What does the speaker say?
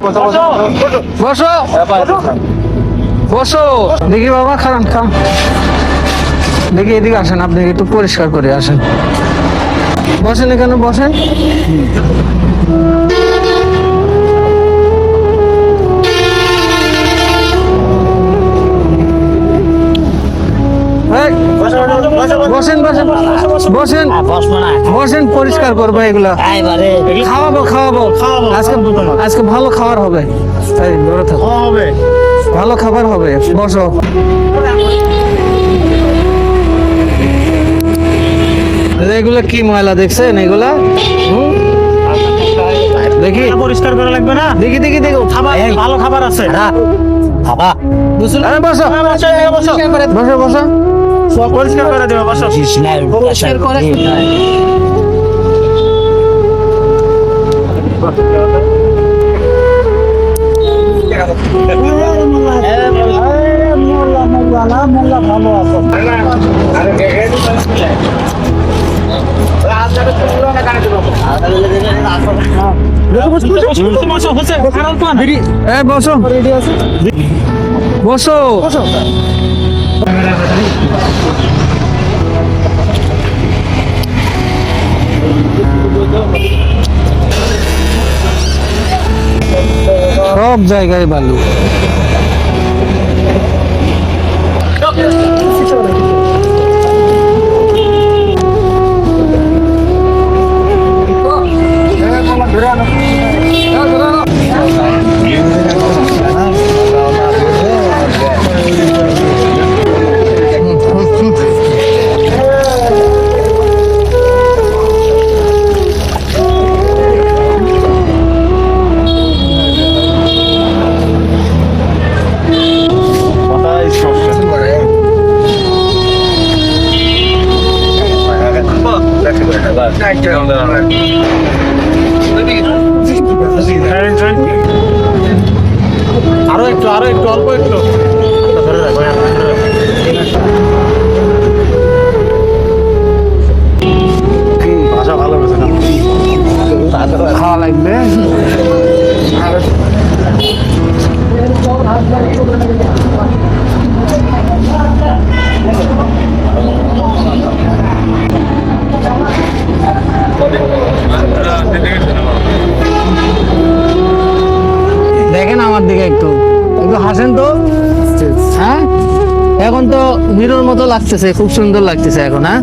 বসো বসো দেখি বাবা খারান খান দেখি এদিকে আসেন আপনি একটু পরিষ্কার করে আসেন। বসেন এখানে বসেন। বসেন বসেন বসেন বসেন পরিষ্কার করব এগুলা। খাওয়াবো খাওয়াবো। আজকে আজকে ভালো খাবার হবে। ভালো খাবার হবে। বসো। এগুলা কি ময়লা দেখছেন? এগুলা? দেখি। পরিষ্কার করা লাগবে না? দেখি দেখি দেখো। খাবার ভালো খাবার আছে। বাবা। বুঝলে আরে বসো। বসো বসো বসো। পরিষ্কার করে দেবে বসো। পরিষ্কার করে বসো। এ বসো। বসো। সব জায়গায় বালু। আরও একটু আরও একটু অল্প একটু। ধরে রাখো। ভাষা ভালো গেছে না? খাওয়া লাগবে। দেখেন আমার দিকে একটু। একটু হাসেন তো। হ্যাঁ? এখন তো হিরোর মতো লাগতেছে খুব সুন্দর লাগতেছে এখন হ্যাঁ?